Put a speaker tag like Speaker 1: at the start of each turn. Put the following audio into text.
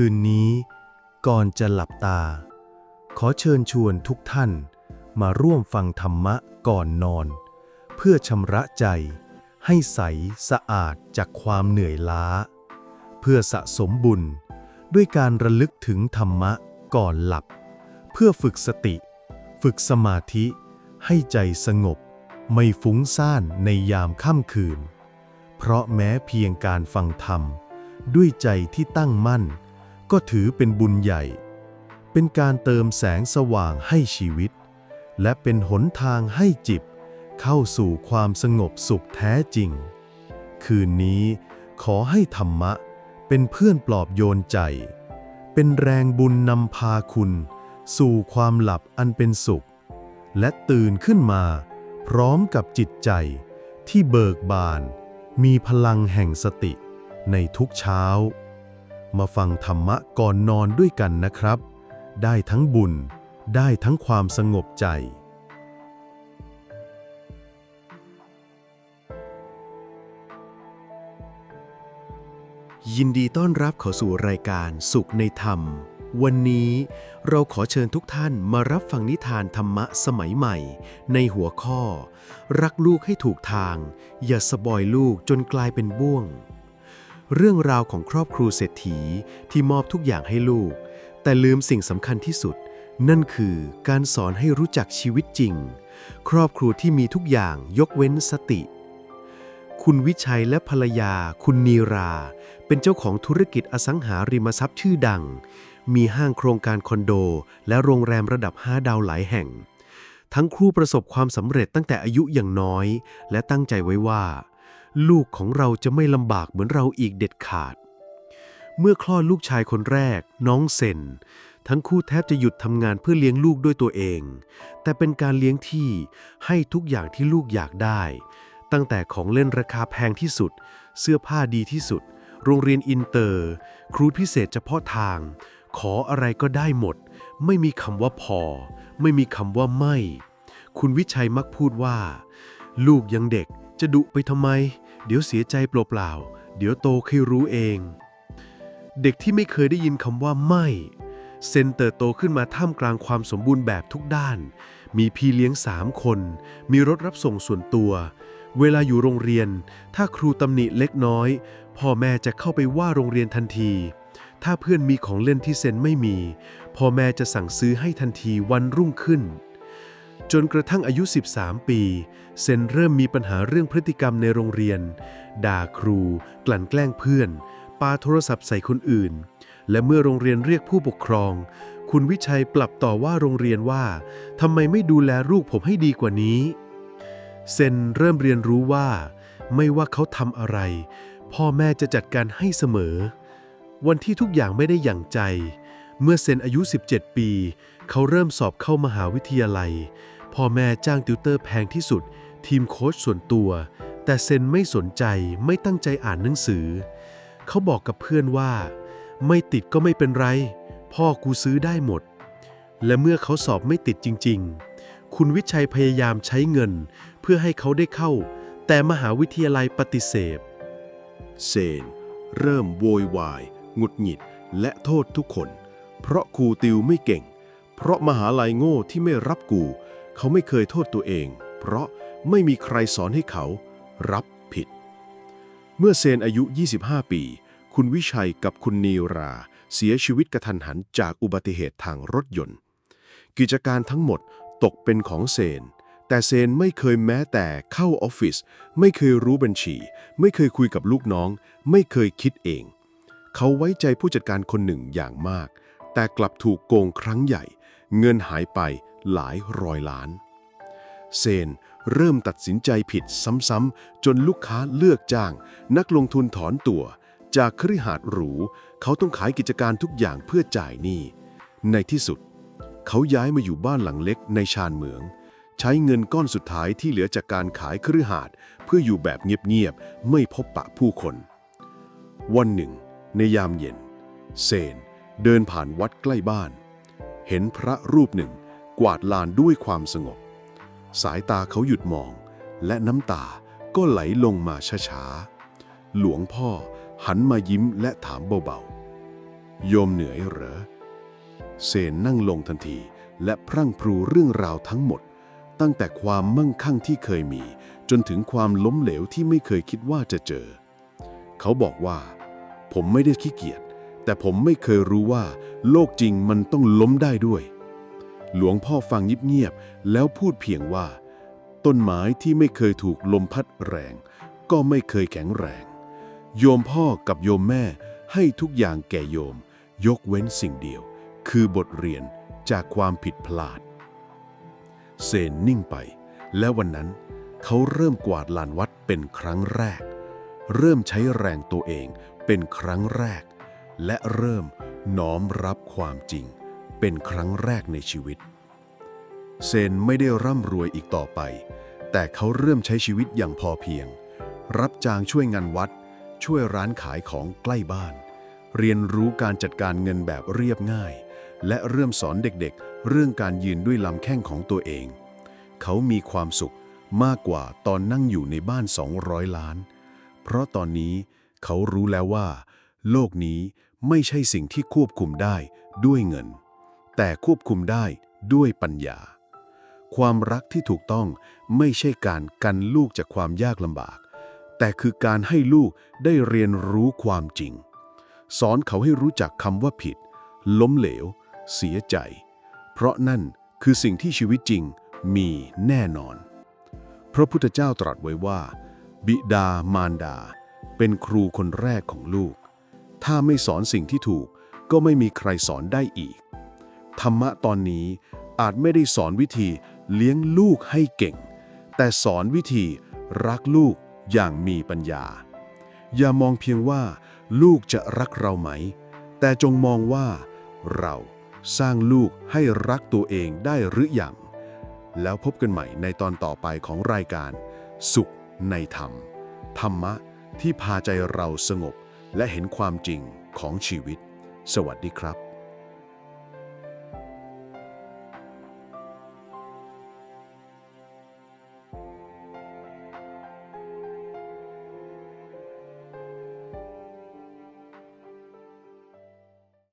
Speaker 1: คืนนี้ก่อนจะหลับตา ขอเชิญชวนทุกท่านมาร่วมฟังธรรมะก่อนนอน เพื่อชำระใจ ให้ใสสะอาดจากความเหนื่อยล้า เพื่อสะสมบุญด้วยการระลึกถึงธรรมะก่อนหลับ เพื่อฝึกสติ ฝึกสมาธิให้ใจสงบ ไม่ฟุ้งซ่านในยามค่ำคืน เพราะแม้เพียงการฟังธรรม ด้วยใจที่ตั้งมั่น ก็ถือเป็นบุญใหญ่ เป็นการเติมแสงสว่างให้ชีวิต และเป็นหนทางให้จิตเข้าสู่ความสงบสุขแท้จริง คืนนี้ขอให้ธรรมะเป็นเพื่อนปลอบโยนใจ เป็นแรงบุญนำพาคุณ สู่ความหลับอันเป็นสุข และตื่นขึ้นมา พร้อมกับจิตใจที่เบิกบาน มีพลังแห่งสติในทุกเช้า มาฟังธรรมะก่อนนอนด้วยกันนะครับ ได้ทั้งบุญ ได้ทั้งความสงบใจ
Speaker 2: ยินดีต้อนรับเข้าสู่รายการสุขในธรรม วันนี้เราขอเชิญทุกท่านมารับฟังนิทานธรรมะสมัยใหม่ ในหัวข้อ รักลูกให้ถูกทาง อย่าสบอยลูกจนกลายเป็นบ่วง เรื่องราวของครอบครัวเศรษฐีที่มอบทุกอย่างให้ลูก แต่ลืมสิ่งสำคัญที่สุด นั่นคือการสอนให้รู้จักชีวิตจริง ครอบครัวที่มีทุกอย่างยกเว้นสติ คุณวิชัยและภรรยา คุณนีรา เป็นเจ้าของธุรกิจอสังหาริมทรัพย์ชื่อดัง มีห้างโครงการคอนโด และโรงแรมระดับ 5 ดาวหลายแห่ง ทั้งคู่ประสบความสำเร็จตั้งแต่อายุอย่างน้อย และตั้งใจไว้ว่า ลูกของเราจะไม่ลำบากเหมือนเราอีกเด็ดขาด เมื่อคลอดลูกชายคนแรก น้องเซนทั้งคู่แทบจะหยุดทำงานเพื่อเลี้ยงลูกด้วยตัวเอง แต่เป็นการเลี้ยงที่ให้ทุกอย่างที่ลูกอยากได้ ตั้งแต่ของเล่นราคาแพงที่สุด เสื้อผ้าดีที่สุด โรงเรียนอินเตอร์ ครูพิเศษเฉพาะทาง ขออะไรก็ได้หมด ไม่มีคำว่าพอ ไม่มีคำว่าไม่ คุณวิชัยมักพูดว่า ลูกยังเด็กจะดุไปทำไม เดี๋ยวเสียใจเปล่าๆ เดี๋ยวโตค่อยรู้เอง เด็กที่ไม่เคยได้ยินคำว่าไม่เซนเติบโตขึ้นมาท่ามกลางความสมบูรณ์แบบทุกด้าน มีพี่เลี้ยงสามคน มีรถรับส่งส่วนตัว เวลาอยู่โรงเรียน ถ้าครูตำหนิเล็กน้อย พ่อแม่จะเข้าไปว่าโรงเรียนทันที ถ้าเพื่อนมีของเล่นที่เซนไม่มี พ่อแม่จะสั่งซื้อให้ทันทีวันรุ่งขึ้น จนกระทั่งอายุ 13 ปี เซนเริ่มมีปัญหาเรื่องพฤติกรรมในโรงเรียน ด่าครู กลั่นแกล้งเพื่อน ปาโทรศัพท์ใส่คนอื่น และเมื่อโรงเรียนเรียกผู้ปกครอง คุณวิชัยปรับต่อว่าโรงเรียนว่าทำไมไม่ดูแลลูกผมให้ดีกว่านี้ เซนเริ่มเรียนรู้ว่า ไม่ว่าเขาทำอะไร พ่อแม่จะจัดการให้เสมอ วันที่ทุกอย่างไม่ได้อย่างใจ เมื่อเซนอายุ 17 ปี เขาเริ่มสอบเข้ามหาวิทยาลัย พ่อแม่จ้างติวเตอร์แพงที่สุด ทีมโค้ชส่วนตัว แต่เซนไม่สนใจไม่ตั้งใจอ่านหนังสือ เขาบอกกับเพื่อนว่า ไม่ติดก็ไม่เป็นไร พ่อกูซื้อได้หมด และเมื่อเขาสอบไม่ติดจริง ๆ คุณวิชัยพยายามใช้เงิน เพื่อให้เขาได้เข้า แต่มหาวิทยาลัยปฏิเสธ
Speaker 3: เซนเริ่มโวยวาย หงุดหงิดและโทษทุกคน เพราะครูติวไม่เก่ง เพราะมหาลัยโง่ที่ไม่รับกู เขาไม่เคยโทษตัวเอง เพราะไม่มีใครสอนให้เขารับผิด เมื่อเซนอายุ 25 ปี คุณวิชัยกับคุณนีรา เสียชีวิตกระทันหันจากอุบัติเหตุทางรถยนต์ กิจการทั้งหมดตกเป็นของเซน แต่เซนไม่เคยแม้แต่เข้าออฟฟิศไม่เคยรู้บัญชี ไม่เคยคุยกับลูกน้อง ไม่เคยคิดเอง เขาไว้ใจผู้จัดการคนหนึ่งอย่างมาก แต่กลับถูกโกงครั้งใหญ่ เงินหายไปหลายร้อยล้าน เซนเริ่มตัดสินใจผิดซ้ำๆ จนลูกค้าเลือกจ้าง นักลงทุนถอนตัว จากคฤหาสน์หรู เขาต้องขายกิจการทุกอย่างเพื่อจ่ายหนี้ ในที่สุด เขาย้ายมาอยู่บ้านหลังเล็กในชานเมือง ใช้เงินก้อนสุดท้ายที่เหลือจากการขายคฤหาสน์เพื่ออยู่แบบเงียบๆ ไม่พบปะผู้คน วันหนึ่ง ในยามเย็น เซนเดินผ่านวัดใกล้บ้าน เห็นพระรูปหนึ่งกวาดลานด้วยความสงบ สายตาเขาหยุดมอง และน้ำตาก็ไหลลงมาช้าๆ หลวงพ่อหันมายิ้มและถามเบาๆ โยมเหนื่อยเหรอ เซนนั่งลงทันทีและพรั่งพรูเรื่องราวทั้งหมด ตั้งแต่ความมั่งคั่งที่เคยมี จนถึงความล้มเหลวที่ไม่เคยคิดว่าจะเจอ เขาบอกว่า ผมไม่ได้ขี้เกียจ แต่ผมไม่เคยรู้ว่า โลกจริงมันต้องล้มได้ด้วย หลวงพ่อฟังเงียบๆแล้วพูดเพียงว่า ต้นไม้ที่ไม่เคยถูกลมพัดแรง ก็ไม่เคยแข็งแรง โยมพ่อกับโยมแม่ให้ทุกอย่างแก่โยม ยกเว้นสิ่งเดียว คือบทเรียนจากความผิดพลาด เซนนิ่งไป และวันนั้น เขาเริ่มกวาดลานวัดเป็นครั้งแรก เริ่มใช้แรงตัวเองเป็นครั้งแรก และเริ่มน้อมรับความจริง เป็นครั้งแรกในชีวิต เซนไม่ได้ร่ำรวยอีกต่อไป แต่เขาเริ่มใช้ชีวิตอย่างพอเพียง รับจ้างช่วยงานวัด ช่วยร้านขายของใกล้บ้าน เรียนรู้การจัดการเงินแบบเรียบง่าย และเริ่มสอนเด็กๆ เรื่องการยืนด้วยลำแข้งของตัวเอง เขามีความสุขมากกว่าตอนนั่งอยู่ในบ้าน 200 ล้าน เพราะตอนนี้เขารู้แล้วว่า โลกนี้ไม่ใช่สิ่งที่ควบคุมได้ด้วยเงิน แต่ควบคุมได้ด้วยปัญญา ความรักที่ถูกต้องไม่ใช่การกันลูกจากความยากลำบาก แต่คือการให้ลูกได้เรียนรู้ความจริง สอนเขาให้รู้จักคำว่าผิด ล้มเหลว เสียใจ เพราะนั่นคือสิ่งที่ชีวิตจริงมีแน่นอน พระพุทธเจ้าตรัสไว้ว่า บิดามารดา เป็นครูคนแรกของลูก ถ้าไม่สอนสิ่งที่ถูก ก็ไม่มีใครสอนได้อีก ธรรมะตอนนี้อาจไม่ได้สอนวิธีเลี้ยงลูกให้เก่ง แต่สอนวิธีรักลูกอย่างมีปัญญา อย่ามองเพียงว่า ลูกจะรักเราไหม แต่จงมองว่า เราสร้างลูกให้รักตัวเองได้หรืออยัง แล้วพบกันใหม่ในตอนต่อไปของรายการ สุขในธรรม ธรรมะที่พาใจเราสงบ และเห็นความจริงของชีวิต สวัสดีครับ